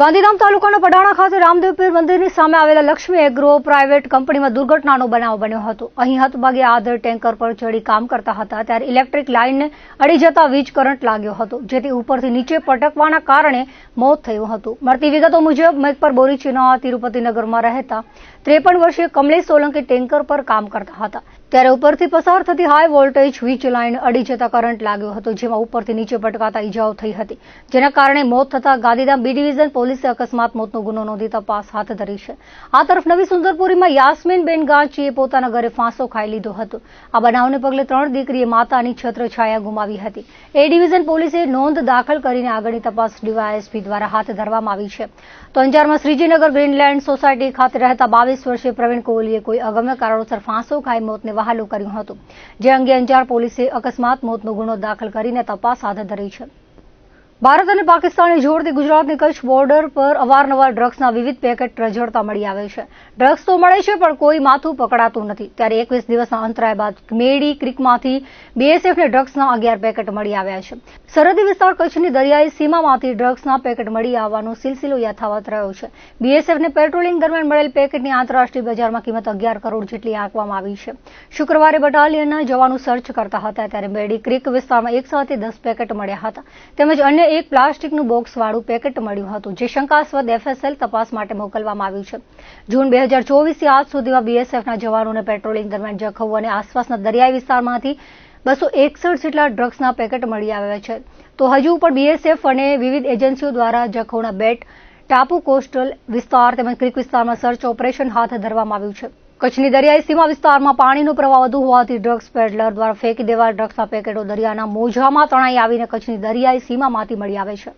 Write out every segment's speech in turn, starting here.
ગાંધીધામ તાલુકાના પડાણા ખાતે રામદેવપીર મંદિરની સામે આવેલા લક્ષ્મી એગ્રો પ્રાઇવેટ કંપનીમાં દુર્ઘટનાનો બનાવ બન્યો હતો. અહીં હતભાગે આદર ટેન્કર પર ચડી કામ કરતા હતા, ત્યારે ઇલેક્ટ્રિક લાઇનને અડી જતા વીજ કરંટ લાગ્યો હતો, જેથી ઉપરથી નીચે પટકવાના કારણે મોત થયું હતું. મળતી વિગતો મુજબ, મેઘપર બોરીચીના તિરુપતિનગરમાં રહેતા ત્રેપન વર્ષીય કમલેશ સોલંકી ટેન્કર પર કામ કરતા હતા. ત્યારે ઉપરથી પસાર થતી હાઈ વોલ્ટેજ વીજ લાઇન અડી જતા કરંટ લાગ્યો હતો, જેમાં ઉપરથી નીચે પટકાતા ઈજાઓ થઈ હતી. જેના કારણે મોત થતા ગાંધીધામ બી ડિવિઝન પોલીસે અકસ્માત મોતનો ગુનો નોંધી તપાસ હાથ ધરી છે. આ તરફ નવી સુંદરપુરીમાં યાસ્મીનબેન ગાંચીએ પોતાના ઘરે ફાંસો ખાઈ લીધો હતો. આ બનાવને પગલે ત્રણ દીકરીએ માતાની છત્રછાયા ગુમાવી હતી. એ ડિવિઝન પોલીસે નોંધ દાખલ કરીને આગળની તપાસ ડીવાયએસપી દ્વારા હાથ ધરવામાં આવી છે. તો અંજારમાં શ્રીજીનગર ગ્રીનલેન્ડ સોસાયટી ખાતે રહેતા બાવીસ વર્ષીય પ્રવીણ કોહલીએ કોઈ અગમ્ય કારણોસર ફાંસો ખાઈ મોતને વહાલું કર્યું હતું. જે અંગે અંજાર પોલીસે અકસ્માત, મોતનો ગુનો દાખલ કરીને તપાસ હાથ ધરી છે. ભારત અને પાકિસ્તાનને જોડતી ગુજરાતની કચ્છ બોર્ડર પર અવારનવાર ડ્રગ્સના વિવિધ પેકેટ રઝળતા મળી આવે છે. ડ્રગ્સ તો મળે છે, પણ કોઈ માથું પકડાતું નથી. ત્યારે એકવીસ દિવસના અંતરાય બાદ મેડી ક્રિકમાંથી બીએસએફને ડ્રગ્સના અગિયાર પેકેટ મળી આવ્યા છે. સરહદી વિસ્તાર કચ્છની દરિયાઈ સીમામાંથી ડ્રગ્સના પેકેટ મળી આવવાનો સિલસિલો યથાવત રહ્યો છે. બીએસએફને પેટ્રોલિંગ દરમિયાન મળેલ પેકેટની આંતરરાષ્ટ્રીય બજારમાં કિંમત અગિયાર કરોડ જેટલી આંકવામાં આવી છે. શુક્રવારે બટાલિયનના જવાનો સર્ચ કરતા હતા, ત્યારે મેડી ક્રિક વિસ્તારમાં એક સાથે દસ પેકેટ મળ્યા હતા. તેમજ અન્ય એક પ્લાસ્ટિકનું બોક્સવાળું પેકેટ મળ્યું હતું, જે શંકાસ્પદ એફએસએલ તપાસ માટે મોકલવામાં આવ્યું છે. જૂન બે હજાર ચોવીસથી આજ સુધીમાં બીએસએફના જવાનોને પેટ્રોલિંગ દરમિયાન જખૌ અને આસપાસના દરિયાઈ વિસ્તારમાંથી બસો એકસઠ જેટલા ડ્રગ્સના પેકેટ મળી આવ્યા છે. તો હજુ પણ બીએસએફ અને વિવિધ એજન્સીઓ દ્વારા જખૌના બેટ, ટાપુ કોસ્ટલ વિસ્તાર તેમજ ક્રિક વિસ્તારમાં સર્ચ ઓપરેશન હાથ ધરવામાં આવ્યું છે. કચ્છની દરિયાઈ સીમા વિસ્તારમાં પાણીનો પ્રવાહ વધુ હોવાથી ડ્રગ્સ પેડલર દ્વારા ફેંકી દેવા ડ્રગ્સના પેકેટો દરિયાના મોજામાં તણાઈ આવીને કચ્છની દરિયાઈ સીમામાંથી મળી આવે છે.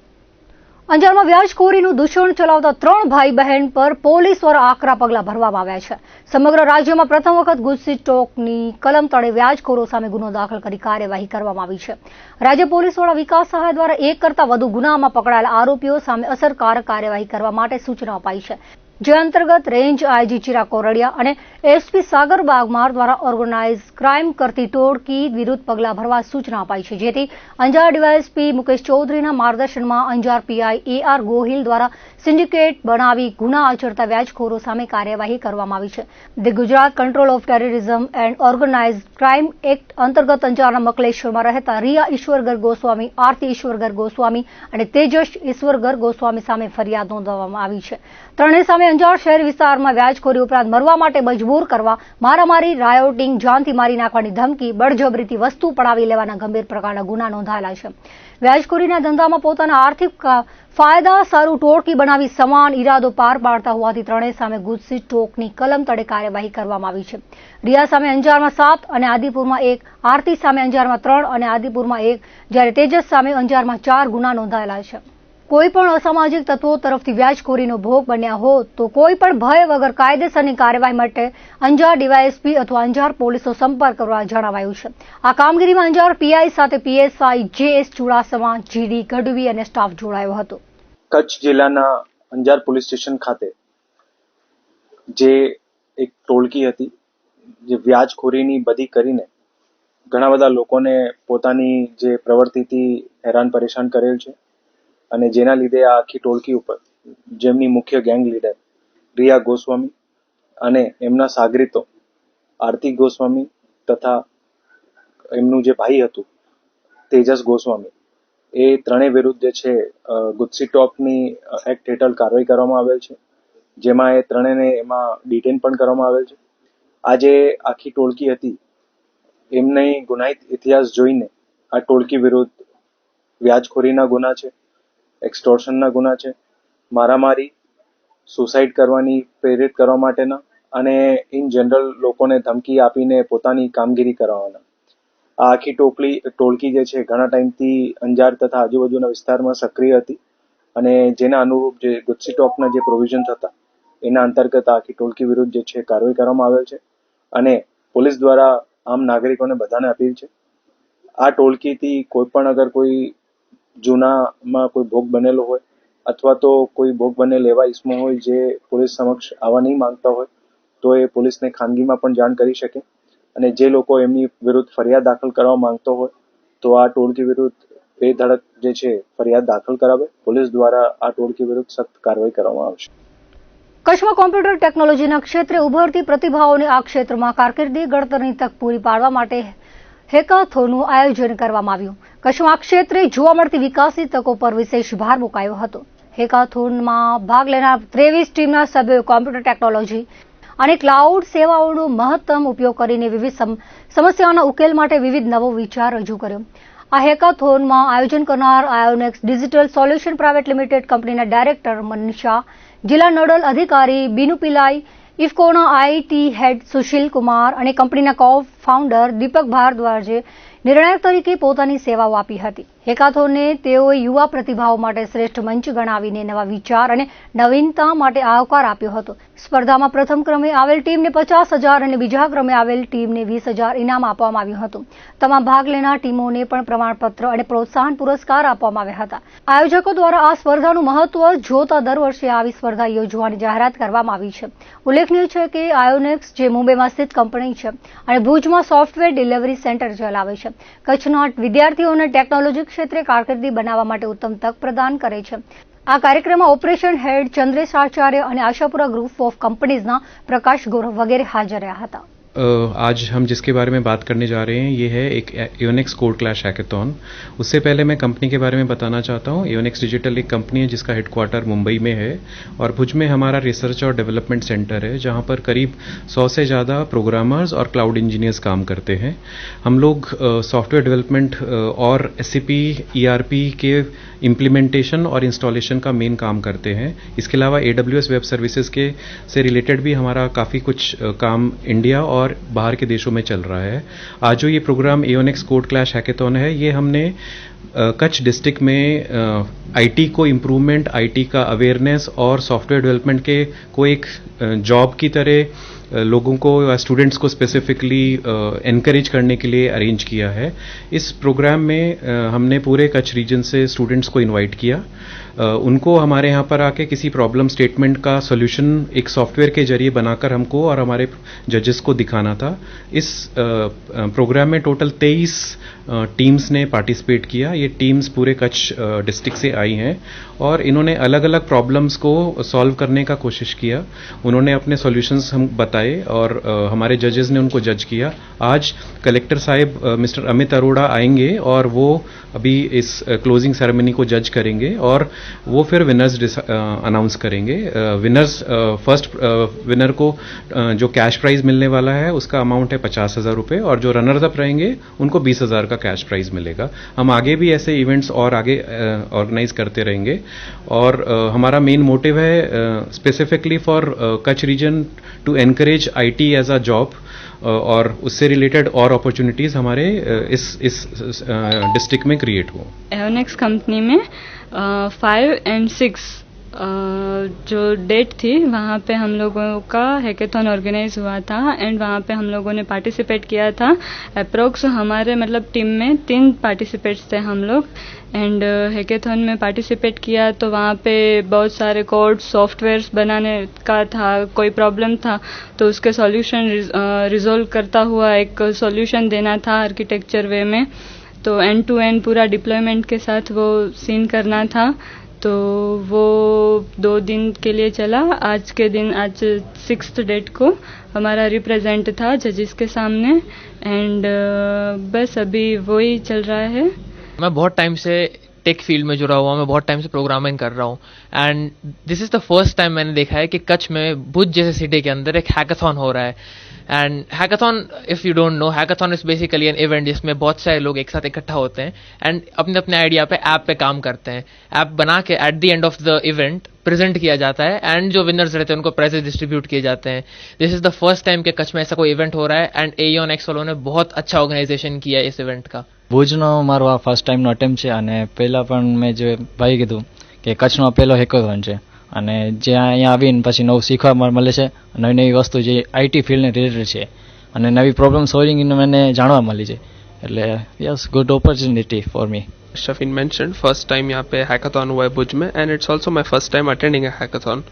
અંજારમાં વ્યાજખોરીનું દૂષણ ચલાવતા ત્રણ ભાઈ બહેન પર પોલીસ દ્વારા આકરા પગલાં ભરવામાં આવ્યા છે. સમગ્ર રાજ્યમાં પ્રથમ વખત ગુજસી ટોકની કલમ તળે વ્યાજખોરો સામે ગુનો દાખલ કરી કાર્યવાહી કરવામાં આવી છે. રાજ્ય પોલીસ વડા વિકાસ સહાય દ્વારા એક કરતાં વધુ ગુનામાં પકડાયેલા આરોપીઓ સામે અસરકારક કાર્યવાહી કરવા માટે સૂચના અપાઈ છે. જે અંતર્ગત રેન્જ આઈજી ચિરા કોરડિયા અને એસપી સાગર બાગમાર દ્વારા ઓર્ગેનાઇઝ ક્રાઇમ કરતી ટોળકી વિરુદ્ધ પગલાં ભરવા સૂચના અપાઈ છે. જેથી અંજાર ડીવાયએસપી મુકેશ ચૌધરીના માર્ગદર્શનમાં Anjar PI A R Gohil દ્વારા સિન્ડિકેટ બનાવી ગુના આચરતા વ્યાજખોરો સામે કાર્યવાહી કરવામાં આવી છે. The Gujarat control of terrorism and organise crime act અંતર્ગત અંજારના મકલેશ્વરમાં રહેતા રિયા ઈશ્વરગર ગોસ્વામી, આરતી ઈશ્વરગર ગોસ્વામી અને તેજસ ઈશ્વરગર ગોસ્વામી સામે ફરિયાદ નોંધવામાં આવી છે. ત્રણેય સામે અંજાર શહેર વિસ્તારમાં વ્યાજખોરી ઉપરાંત મરવા માટે મજબૂર કરવા, મારામારી, રાયોટિંગ, જાનથી મારી નાખવાની ધમકી, બળજબરીથી વસ્તુ પડાવી લેવાના ગંભીર પ્રકારના ગુના નોંધાયેલા છે. વ્યાજખોરીના ધંધામાં પોતાના આર્થિક ફાયદા, સારું ટોળકી બનાવી સમાન ઈરાદો પાર પાડતા હોવાથી ત્રણેય સામે ગુજસી ટોકની કલમ તળે કાર્યવાહી કરવામાં આવી છે. રિયા સામે અંજારમાં સાત અને આદિપુરમાં એક, આરતી સામે અંજારમાં ત્રણ અને આદિપુરમાં એક, જ્યારે તેજસ સામે અંજારમાં ચાર ગુના નોંધાયેલા છે. કોઈ પણ અસામાજિક તત્વો તરફથી વ્યાજખોરીનો ભોગ બન્યા હો તો કોઈ પણ ભય વગર કાયદેસરની કાર્યવાહી માટે અંજાર ડીવાયએસપી અથવા અંજાર પોલીસનો સંપર્ક કરવા જણાવાયું છે. આ કામગીરીમાં અંજાર પીઆઈ સાથે PSI JS Chudasama, GD Gadhvi અને સ્ટાફ જોડાયો હતો. કચ્છ જિલ્લાના અંજાર પોલીસ સ્ટેશન ખાતે જે એક ટોળકી હતી, જે વ્યાજખોરીની બધી કરીને ઘણા બધા લોકોને પોતાની જે પ્રવૃત્તિથી હેરાન પરેશાન કરેલ છે. અને જેના લીધે આ આખી ટોળકી ઉપર જેમની મુખ્ય ગેંગ લીડર રિયા ગોસ્વામી અને એમના સાગરીતો આરતી ગોસ્વામી તથા એમનું જે ભાઈ હતું, તેજસ ગોસ્વામી, એ ત્રણેય વિરુદ્ધ જે છે ગુજસી ટોપની એક્ટ હેઠળ કાર્યવાહી કરવામાં આવેલ છે. જેમાં એ ત્રણેયને એમાં ડિટેન પણ કરવામાં આવેલ છે. આ જે આખી ટોળકી હતી, એમને ગુનાહિત ઇતિહાસ જોઈને આ ટોળકી વિરુદ્ધ વ્યાજખોરીના ગુના છે. એક્સટોર્શનના ગુના છે, મારામારી, સુસાઇડ કરવાની, પ્રેરિત કરવા માટેના અને ઇન જનરલ લોકોને ધમકી આપીને પોતાની કામગીરી કરાવવાના. આ આખી ટોપલી ટોળકી જે છે, ઘણા ટાઈમથી અંજાર તથા આજુબાજુના વિસ્તારમાં સક્રિય હતી અને જેના અનુરૂપ જે ગુજસી ટોપના જે પ્રોવિઝન હતા એના અંતર્ગત આખી ટોળકી વિરુદ્ધ જે છે, કાર્યવાહી કરવામાં આવેલ છે અને પોલીસ દ્વારા આમ નાગરિકોને બધાને અપીલ છે. આ ટોળકીથી કોઈ પણ અગર કોઈ જૂનામાં કોઈ ભોગ બનેલો હોય અથવા તો કોઈ ભોગ બનેલ એવા ઇસમો હોય જે પોલીસ સમક્ષ આવવા નહીં માંગતા હોય, તો એ પોલીસને ખાનગીમાં પણ જાણ કરી શકે. અને જે લોકો એમની વિરુદ્ધ ફરિયાદ દાખલ કરવા માંગતો હોય, તો આ ટોળકી વિરુદ્ધ એ ધડક જે છે ફરિયાદ દાખલ કરાવે. પોલીસ દ્વારા આ ટોળકી વિરુદ્ધ સખ્ત કાર્યવાહી કરવામાં આવશે. કચ્છમાં કોમ્પ્યુટર ટેકનોલોજીના ક્ષેત્રે ઉભરતી પ્રતિભાઓને આ ક્ષેત્રમાં કારકિર્દી ઘડતરની તક પૂરી પાડવા માટે હેકાથોનનું આયોજન કરવામાં આવ્યું. કચ્છમાં ક્ષેત્રે જોવા મળતી વિકાસની તકો પર વિશેષ ભાર મુકાયો હતો. હેકાથોનમાં ભાગ લેનાર ત્રેવીસ ટીમના સભ્યોએ કોમ્પ્યુટર ટેકનોલોજી અને ક્લાઉડ સેવાઓનો મહત્તમ ઉપયોગ કરીને વિવિધ સમ- સમસ્યાઓના ઉકેલ માટે વિવિધ નવો વિચાર રજૂ કર્યો. આ હેકાથોનમાં આયોજન કરનાર Ionex digital solution private limited કંપનીના ડાયરેક્ટર મનીષા, જિલ્લા નોડલ અધિકારી બીનુ પિલાઈ ઇફકોના આઈટી હેડ સુશીલ કુમાર અને કંપનીના કો ફાઉન્ડર દીપક ભારદ્વાજે નિર્ણાયક તરીકે પોતાની સેવાઓ આપી હતી. હેકાથોનને તેઓએ યુવા પ્રતિભાઓ માટે શ્રેષ્ઠ મંચ ગણાવીને નવા વિચાર અને નવીનતા માટે આવકાર આપ્યો હતો. સ્પર્ધામાં પ્રથમ ક્રમે આવેલ ટીમને પચાસ હજાર અને બીજા ક્રમે આવેલ ટીમને વીસ હજાર ઇનામ આપવામાં આવ્યું હતું. તમામ ભાગ લેનાર ટીમોને પણ પ્રમાણપત્ર અને પ્રોત્સાહન પુરસ્કાર આપવામાં આવ્યા હતા. આયોજકો દ્વારા આ સ્પર્ધાનું મહત્વ જોતા દર વર્ષે આવી સ્પર્ધા યોજવાની જાહેરાત કરવામાં આવી છે. ઉલ્લેખનીય છે કે આયોનેક્સ, જે મુંબઈમાં સ્થિત કંપની છે, અને ભુજમાં સોફ્ટવેર ડિલિવરી સેન્ટર ચલાવે છે. કચ્છના વિદ્યાર્થીઓને ટેકનોલોજી ક્ષેત્રે કારકિર્દી બનાવવા માટે ઉત્તમ તક પ્રદાન કરે છે. આ કાર્યક્રમમાં ઓપરેશન હેડ ચંદ્રેશ આચાર્ય અને આશાપુરા ગ્રુપ ઓફ કંપનીઝના પ્રકાશ ગૌરવ વગેરે હાજર રહ્યા હતા. आज हम जिसके बारे में बात करने जा रहे हैं, ये है एक एयोनिक्स कोड क्लैश हैकेथॉन उससे पहले मैं कंपनी के बारे में बताना चाहता हूँ। एयोनिक्स डिजिटल एक कंपनी है जिसका हेडक्वार्टर मुंबई में है और भुज में हमारा रिसर्च और डेवलपमेंट सेंटर है, जहाँ पर करीब सौ से ज़्यादा प्रोग्रामर्स और क्लाउड इंजीनियर्स काम करते हैं। हम लोग सॉफ्टवेयर डेवलपमेंट और एस ईआरपी के इम्प्लीमेंटेशन और इंस्टॉलेशन का मेन काम करते हैं। इसके अलावा एडब्ल्यूएस वेब सर्विसेज़ के से रिलेटेड भी हमारा काफ़ी कुछ काम इंडिया और बाहर के देशों में चल रहा है आज जो ये प्रोग्राम एओनेक्स कोड क्लैश हैकेथॉन है ये हमने अ, कच्छ डिस्ट्रिक्ट में आईटी को इम्प्रूवमेंट आईटी का अवेयरनेस और सॉफ्टवेयर डेवलपमेंट के को एक जॉब की तरह लोगों को या स्टूडेंट्स को स्पेसिफिकली एनकरेज करने के लिए अरेंज किया है। इस प्रोग्राम में हमने पूरे कच्छ रीजन से स्टूडेंट्स को इनवाइट किया। उनको हमारे यहाँ पर आके किसी प्रॉब्लम स्टेटमेंट का सोल्यूशन एक सॉफ्टवेयर के ज़रिए बनाकर हमको और हमारे जजेस को दिखाना था। इस प्रोग्राम में टोटल तेईस टीम्स ने पार्टिसिपेट किया। ये टीम्स पूरे कच्छ डिस्ट्रिक्ट से आई हैं और इन्होंने अलग अलग प्रॉब्लम्स को सॉल्व करने का कोशिश किया। उन्होंने अपने सॉल्यूशंस हम बताए और हमारे जजेस ने उनको जज किया। आज कलेक्टर साहब मिस्टर अमित अरोड़ा आएँगे और वो अभी इस क्लोजिंग सेरेमनी को जज करेंगे और वो फिर विनर्स अनाउंस करेंगे। विनर्स फ़र्स्ट विनर को जो कैश प्राइज मिलने वाला है, उसका अमाउंट है पचास हज़ार रुपये और जो रनर्स अप रहेंगे, उनको बीस हज़ार का कैश प्राइज मिलेगा। हम आगे भी ऐसे इवेंट्स और आगे ऑर्गेनाइज करते रहेंगे। और हमारा मेन मोटिव है specifically for Kutch region to encourage IT as a job और उससे रिलेटेड और अपॉर्चुनिटीज़ हमारे इस इस डिस्ट्रिक्ट में क्रिएट हो एवनेक्स कंपनी में फाइव एंड सिक्स जो डेट थी, वहाँ पे हम लोगों का हैकेथॉन ऑर्गेनाइज हुआ था एंड वहाँ पे हम लोगों ने पार्टिसिपेट किया था अप्रोक्स हमारे मतलब टीम में तीन पार्टिसिपेट्स थे हम लोग एंड हैकेथॉन में पार्टिसिपेट किया तो वहाँ पे बहुत सारे कोड सॉफ्टवेयर्स बनाने का था, कोई प्रॉब्लम था तो उसके सॉल्यूशन रिजोल्व करता हुआ एक सॉल्यूशन देना था आर्किटेक्चर वे में तो एंड टू एंड पूरा डिप्लॉयमेंट के साथ वो सीन करना था तो वो दो दिन के लिए चला। आज के दिन, आज सिक्स डेट को हमारा रिप्रेजेंट था जजेस के सामने। एंड बस अभी वही चल रहा है। मैं बहुत टाइम से टेक फ़ील्ड में जुड़ा हुआ मैं बहुत टाइम से प्रोग्रामिंग कर रहा हूँ। And this is the first time मैंने देखा है कि कच्छ में भुज जैसे सिटी के अंदर एक हैकाथॉन हो रहा है। and hackathon if you don't know hackathon is basically an event जिसमें बहुत सारे लोग एक साथ इकट्ठा होते हैं एंड अपने अपने आइडिया पे ऐप पे काम करते हैं ऐप बना के at the end of the event present किया जाता है एंड जो विनर्स रहते हैं उनको प्राइजेस डिस्ट्रीब्यूट किए जाते हैं this is the first time कि कच्छ में ऐसा कोई इवेंट हो रहा है एंड एन एक्स वालों ने बहुत अच्छा ऑर्गेनाइजेशन किया है इस इवेंट का ભુજનો મારો આ ફર્સ્ટ ટાઈમનો અટેમ્પ છે અને પહેલાં પણ મેં જે ભાઈ કીધું કે કચ્છનો આ પહેલો હેકોથોન છે અને જ્યાં અહીંયા આવીને પછી નવું શીખવા મ- મળે છે નવી નવી વસ્તુ જે આઈટી ફિલ્ડને રિલેટેડ છે અને નવી પ્રોબ્લેમ સોલ્વિંગ મને જાણવા મળી છે એટલે yes good opportunity for me Shafin mentioned, first time यहाँ पे hackathon हुआ है भुज में and it's also my first time attending a hackathon.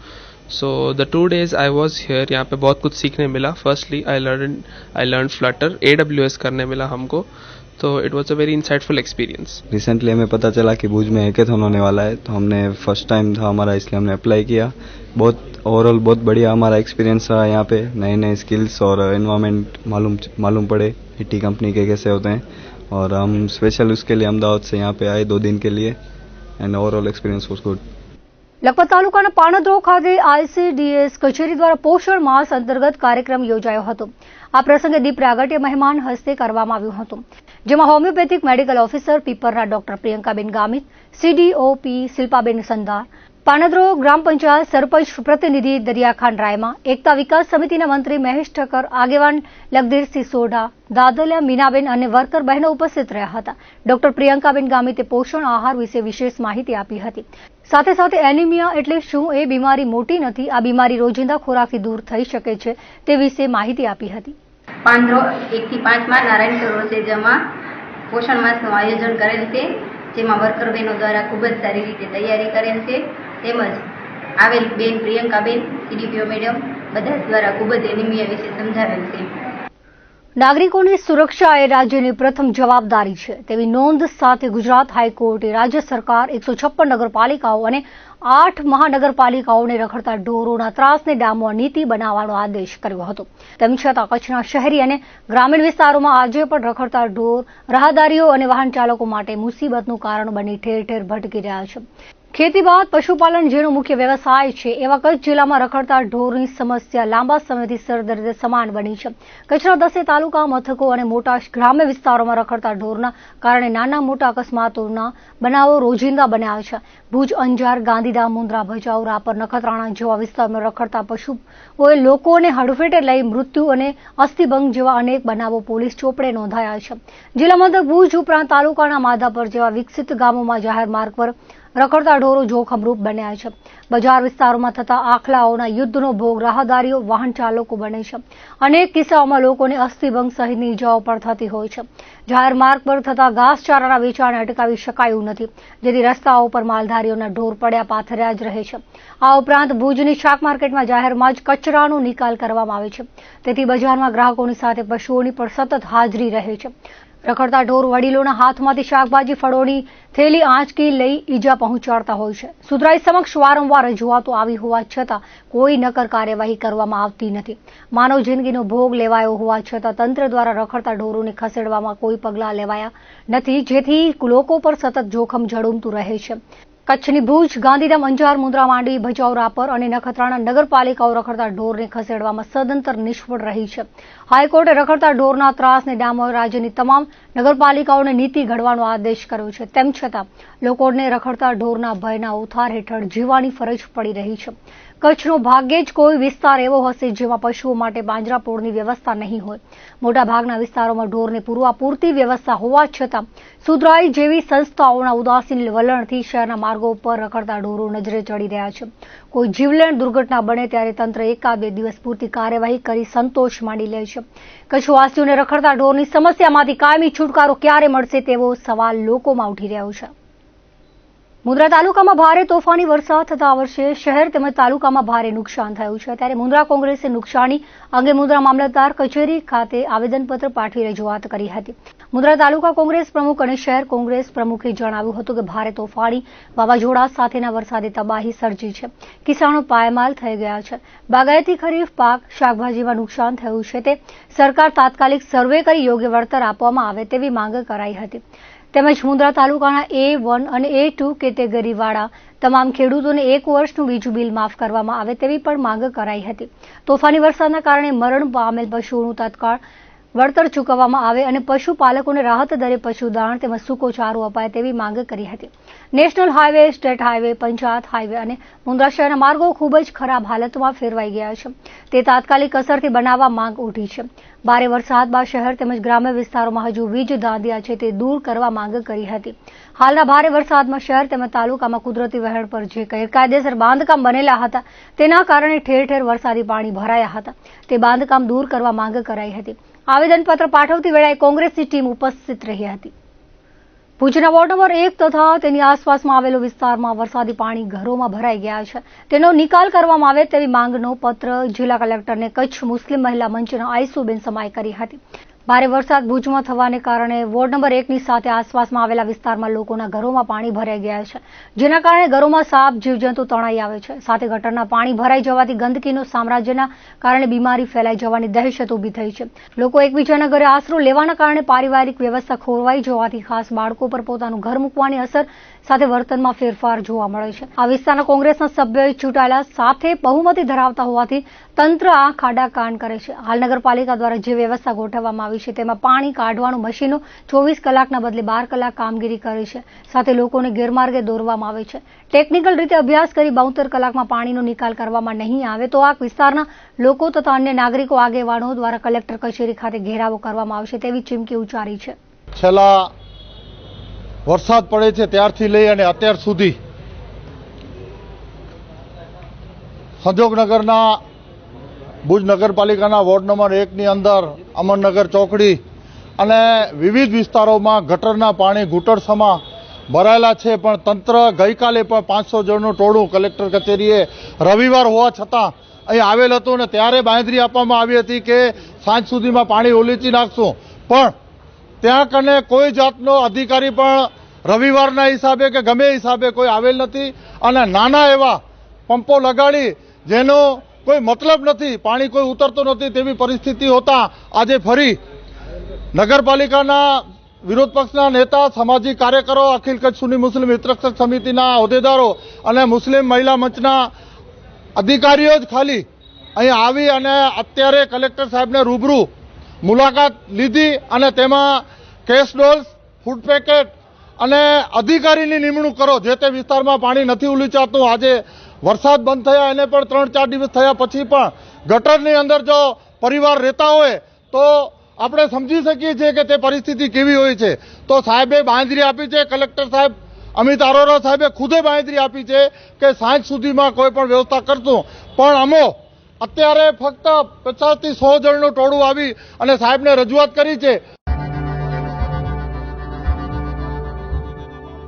So the two days I was here यहाँ पे बहुत कुछ सीखने मिला. Firstly I learned I learned Flutter, AWS करने मिला हमको. तो it was a very insightful experience recently हमें पता चला कि भुज में हैकेथॉन होने वाला है तो हमने फ़र्स्ट टाइम था हमारा, इसलिए हमने अप्लाई किया। बहुत ओवरऑल बहुत बढ़िया हमारा एक्सपीरियंस रहा यहाँ पे। नए नए स्किल्स और एनवायरनमेंट मालूम मालूम पड़े टी कंपनी के कैसे होते हैं। और हम स्पेशल उसके लिए अहमदाबाद से यहाँ पे आए दो दिन के लिए। And overall experience was good Lakhpat તાલુકાના પાણદ્રો ખાતે આઈસીડીએસ કચેરી દ્વારા પોષણ માસ અંતર્ગત કાર્યક્રમ યોજાયો હતો. આ પ્રસંગે દીપ પ્રાગટ્ય મહેમાન હસ્તે કરવામાં આવ્યું હતું. જેમાં હોમિયોપેથિક મેડિકલ ઓફિસર પીપરના ડોક્ટર પ્રિયંકાબેન ગામિત સીડીઓપી શિલ્પાબેન સંદાર પાણદ્રો ગ્રામ પંચાયત સરપંચ પ્રતિનિધિ દરિયાખાન રાયમા એકતા વિકાસ સમિતિના મંત્રી મહેશ ઠક્કર, આગેવાન લગધીરસિંહ સોઢા, દાદલિયા મીનાબેન અને વર્કર બહેનો ઉપસ્થિત રહ્યા હતા. ડોક્ટર પ્રિયંકાબેન ગામિતે પોષણ આહાર વિશે વિશેષ માહિતી આપી હતી. સાથે સાથે એનિમિયા એટલે શું એ બીમારી મોટી નથી, આ બીમારી રોજિંદા ખોરાકથી દૂર થઈ શકે છે તે વિશે માહિતી આપી હતી. પાંદરો એકથી પાંચમાં નારાયણ રોસેજામાં પોષણ માસનું આયોજન કરેલ છે, જેમાં વર્કર બહેનો દ્વારા ખૂબ જ સારી રીતે તૈયારી કરેલ છે. તેમજ આવેલ બેન પ્રિયંકાબેન સીડીપીઓ મેડમ, બધા દ્વારા ખૂબ જ એનિમિયા વિશે સમજાવેલ છે. નાગરિકોની સુરક્ષા એ રાજ્યની પ્રથમ જવાબદારી છે. તેવી નોંધ સાથે ગુજરાત હાઈકોર્ટે રાજ્ય સરકાર એકસો છપ્પન નગરપાલિકાઓ અને આઠ મહાનગરપાલિકાઓને રખડતા ઢોરોના ત્રાસને ડામવા નીતિ બનાવવાનો આદેશ કર્યો હતો. તેમ છતાં કચ્છના શહેરી અને ગ્રામીણ વિસ્તારોમાં આજે પણ રખડતા ઢોર, રાહદારીઓ અને વાહન ચાલકો માટે મુસીબતનું કારણ બની ઠેર ઠેર ભટકી રહ્યા છે. ખેતી બાદ પશુપાલન જેનો મુખ્ય વ્યવસાય છે, એવા કચ્છ જિલ્લામાં રખડતા ઢોરની સમસ્યા લાંબા સમયથી સરદર્દ સમાન બની છે. કચ્છના દસે તાલુકા મથકો અને મોટા ગ્રામ્ય વિસ્તારોમાં રખડતા ઢોરના કારણે નાના મોટા અકસ્માતોના બનાવો રોજિંદા બન્યા છે. ભુજ, અંજાર, ગાંધીધામ, મુન્દ્રા, ભચાઉ, રાપર, નખત્રાણા જેવા વિસ્તારમાં રખડતા પશુઓએ લોકોને હડફેટે લઈ મૃત્યુ અને અસ્થિભંગ જેવા અનેક બનાવો પોલીસ ચોપડે નોંધાયા છે. જિલ્લા મથક ભુજ ઉપરાંત તાલુકાના માધાપર જેવા વિકસિત ગામોમાં જાહેર માર્ગ પર રખડતા ઢોરો જોખમરૂપ બન્યા છે. બજાર વિસ્તારોમાં થતા આખલાઓના યુદ્ધનો ભોગ રાહદારીઓ, વાહન ચાલકો બને છે. અનેક કિસ્સાઓમાં લોકોને અસ્થિભંગ સહિતની ઇજાઓ પણ થતી હોય છે. જાહેર માર્ગ પર થતા ઘાસચારાના વેચાણને અટકાવી શકાયું નથી, જેથી રસ્તાઓ પર માલધારીઓના ઢોર પડ્યા પાથર્યા જ રહે છે. આ ઉપરાંત ભુજની શાક માર્કેટમાં જાહેરમાં જ કચરાનો નિકાલ કરવામાં આવે છે. તેથી બજારમાં ગ્રાહકોની સાથે પશુઓની પણ સતત હાજરી રહે છે. રખડતા ઢોર વડીલોના હાથમાંથી શાકભાજી ફળોની થેલી આંચકી લઈ ઈજા પહોંચાડતા હોય છે. સુધરાઈ સમક્ષ વારંવાર રજૂઆતો આવી હોવા છતાં કોઈ નકર કાર્યવાહી કરવામાં આવતી નથી. માનવ જિંદગીનો ભોગ લેવાયો હોવા છતાં તંત્ર દ્વારા રખડતા ઢોરોને ખસેડવામાં કોઈ પગલાં લેવાયા નથી, જેથી લોકો પર સતત જોખમ ઝળુમતું રહે છે. કચ્છની ભુજ, ગાંધીધામ, અંજાર મુંદ્રા માંડવી ભચાઉ રાપર અને નખત્રાણા નગરપાલિકાઓ રખડતા ઢોરને ખસેડવામાં સદંતર નિષ્ફળ રહી છે. હાઈકોર્ટે રખડતા ઢોરના ત્રાસને ડામવા રાજ્યની તમામ નગરપાલિકાઓને નીતિ ઘડવાનો આદેશ કર્યો છે. તેમ છતાં, લોકોને રખડતા ઢોરના ભયના ઉથાર હેઠળ જીવવાની ફરજ પડી રહી છે. કચ્છનો ભાગ્યે જ કોઈ વિસ્તાર એવો હશે જેમાં પશુઓ માટે પાંજરાપોળની વ્યવસ્થા નહીં હોય. મોટાભાગના વિસ્તારોમાં ઢોરને પૂરવા પૂરતી વ્યવસ્થા હોવા છતાં સુધરાઈ જેવી સંસ્થાઓના ઉદાસીન વલણથી શહેરના માર્ગો ઉપર રખડતા ઢોરો નજરે ચડી રહ્યા છે. કોઈ જીવલેણ દુર્ઘટના બને ત્યારે તંત્ર એકાદ બે દિવસ પૂરતી કાર્યવાહી કરી સંતોષ માંડી લે છે. કચ્છવાસીઓને રખડતા ઢોરની સમસ્યામાંથી કાયમી છુટકારો ક્યારે મળશે તેવો સવાલ લોકોમાં ઉઠી રહ્યો છે. મુન્દ્રા તાલુકામાં ભારે તોફાની વરસાદ થતા આ વર્ષે શહેર તેમજ તાલુકામાં ભારે નુકસાન થયું છે. ત્યારે મુન્દ્રા કોંગ્રેસે નુકસાની અંગે મુન્દ્રા મામલતદાર કચેરી ખાતે આવેદનપત્ર પાઠવી રજૂઆત કરી હતી. મુન્દ્રા તાલુકા કોંગ્રેસ પ્રમુખ અને શહેર કોંગ્રેસ પ્રમુખે જણાવ્યું હતું કે ભારે તોફાની વાવાઝોડા સાથેના વરસાદે તબાહી સર્જી છે. કિસાનો પાયમાલ થઈ ગયા છે. બાગાયતી ખરીફ, પાક, શાકભાજીમાં નુકસાન થયું છે તે સરકાર તાત્કાલિક સર્વે કરી યોગ્ય વળતર આપવામાં આવે તેવી માંગ કરાઈ હતી. તેમજ મુંદ્રા તાલુકાના એ વન અને એ ટુ કેટેગરીવાળા તમામ ખેડૂતોને એક વર્ષનું વીજું બિલ માફ કરવામાં આવે તેવી પણ માંગ કરાઈ હતી. તોફાની વરસાદના કારણે મરણ પામેલ પશુઓનું તત્કાળ વળતર ચૂકવવામાં આવે અને પશુપાલકોને રાહત દરે પશુદાણ તેમજ સૂકો ચારો અપાય તેવી માંગ કરી હતી. National highway state highway panchayat highway અને મુન્દ્રા શહેરના માર્ગો ખૂબ જ ખરાબ હાલતમાં ફેરવાઈ ગયા છે. તે તાત્કાલિક અસરથી બનાવવા માંગ ઉઠી છે. ભારે વરસાદ બાદ શહેર તેમજ ગ્રામ્ય વિસ્તારોમાં હજુ વીજ દાંધિયા છે તે દૂર કરવા માંગ કરી હતી. હાલના ભારે વરસાદમાં શહેર તેમજ તાલુકામાં કુદરતી વહેણ પર જે ગેરકાયદેસર બાંધકામ બનેલા હતા તેના કારણે ઠેર ઠેર વરસાદી પાણી ભરાયા હતા. તે બાંધકામ દૂર કરવા માંગ કરાઈ હતી. આવેદનપત્ર પાઠવતી વેળાએ કોંગ્રેસની ટીમ ઉપસ્થિત રહી હતી. ભુજના વોર્ડ નંબર એક તથા તેની આસપાસમાં આવેલો વિસ્તારમાં વરસાદી પાણી ઘરોમાં ભરાઈ ગયા છે. તેનો નિકાલ કરવામાં આવે તેવી માંગનો પત્ર જિલ્લા કલેક્ટરને કચ્છ મુસ્લિમ મહિલા મંચના આઈસુબેન સમાએ કરી હતી. ભારે વરસાદ ભુજમાં થવાને કારણે વોર્ડ નંબર એકની સાથે આસપાસમાં આવેલા વિસ્તારમાં લોકોના ઘરોમાં પાણી ભરાઈ ગયા છે. જેના કારણે ઘરોમાં સાપ, જીવજંતુ તણાઈ આવે છે. સાથે ગટરના પાણી ભરાઈ જવાથી ગંદકીનું સામ્રાજ્યના કારણે બીમારી ફેલાઈ જવાની દહેશત ઊભી થઈ છે. લોકો એકબીજાના ઘરે આશરો લેવાના કારણે પારિવારિક વ્યવસ્થા ખોરવાઈ જવાથી ખાસ બાળકો પર પોતાનું ઘર મૂકવાની અસર સાથે વર્તનમાં ફેરફાર જોવા મળે છે. આ વિસ્તારના કોંગ્રેસના સભ્યોએ ચૂંટાયેલા સાથે બહુમતી ધરાવતા હોવાથી તંત્ર આ ખાડા કાન કરે છે. હાલ નગરપાલિકા દ્વારા જે વ્યવસ્થા ગોઠવવામાં આવી છે, તેમાં પાણી, કાઢવાનું મશીનો ચોવીસ કલાકના બદલે બાર કલાક કામગીરી કરે છે. સાથે લોકોને ગેરમાર્ગે દોરવામાં આવે છે. ટેકનિકલ રીતે અભ્યાસ કરી બાઉતેર કલાકમાં પાણીનો નિકાલ કરવામાં નહીં આવે તો આ વિસ્તારના લોકો તથા અન્ય નાગરિકો આગેવાનો દ્વારા કલેક્ટર કચેરી ખાતે ઘેરાવો કરવામાં આવશે તેવી ચીમકી ઉચ્ચારી છે. છેલ્લા વરસાદ પડે છે ત્યારથી લઈ અને અત્યાર સુધી સંજોગનગરના ભુજ નગરપાલિકાના વોર્ડ નંબર એકની અંદર અમરનગર ચોકડી અને વિવિધ વિસ્તારોમાં ગટરના પાણી ઘૂંટણસમાં ભરાયેલા છે. પણ તંત્ર ગઈકાલે પણ પાંચસો જણનું ટોળું કલેક્ટર કચેરીએ રવિવાર હોવા છતાં અહીં આવેલ હતું અને ત્યારે બાંધરી આપવામાં આવી હતી કે સાંજ સુધીમાં પાણી ઓલીચી નાખશું. પણ ત્યાં કને કોઈ જાતનો અધિકારી પણ રવિવારના હિસાબે કે ગમે હિસાબે કોઈ આવેલ નથી. અને નાના એવા પંપો લગાડી જેનો કોઈ મતલબ નથી, પાણી કોઈ ઉતરતું નથી તેવી પરિસ્થિતિ હોતા આજે ફરી નગરપાલિકાના વિરોધ પક્ષના નેતા, સામાજિક કાર્યકરો, અખિલ કચ્છ સુની મુસ્લિમ હિતરક્ષક સમિતિના હોદ્દેદારો અને મુસ્લિમ મહિલા મંચના અધિકારીઓ જ ખાલી અહીં આવી અને અત્યારે કલેક્ટર સાહેબને રૂબરૂ મુલાકાત લીધી અને તેમાં કેશ ડોલ્સ, ફૂડ પેકેટ અને અધિકારીની નિમણૂક કરો, જે તે વિસ્તારમાં પાણી નથી ઉલીચાતું. આજે વરસાદ બંધ થયા, એને પણ ત્રણ ચાર દિવસ થયા પછી પણ ગટરની અંદર જો પરિવાર રહેતા હોય, તો આપણે સમજી શકીએ છીએ કે તે પરિસ્થિતિ કેવી હોય છે. તો સાહેબે બાંધરી આપી છે, કલેક્ટર સાહેબ અમિત અરોરા સાહેબે ખુદે બાંધરી આપી છે કે સાંજ સુધીમાં કોઈ પણ વ્યવસ્થા કરશું. પણ અમો, અત્યારે ફક્ત પચાસથી સો જણનું ટોળું આવી અને સાહેબને રજૂઆત કરી છે.